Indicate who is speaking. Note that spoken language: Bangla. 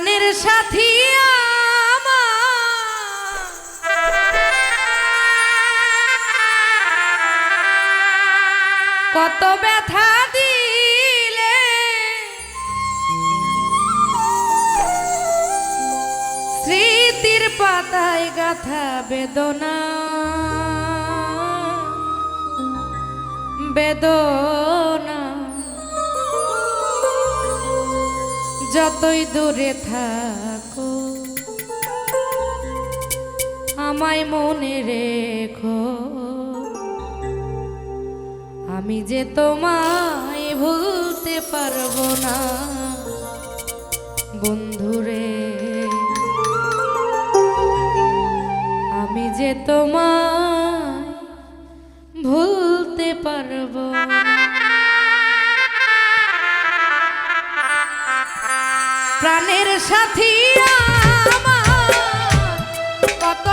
Speaker 1: প্রাণের সাথী কত ব্যথা দিলে স্মৃতির পাতায় গাথা বেদনা। বেদনা যতই দূরে থাকো, আমায় মনে রেখো। আমি যে তোমায় ভুলতে পারব না, বন্ধুরে। আমি যে তোমায় ভুলতে পারব না। প্রাণের সাথী আমার। কত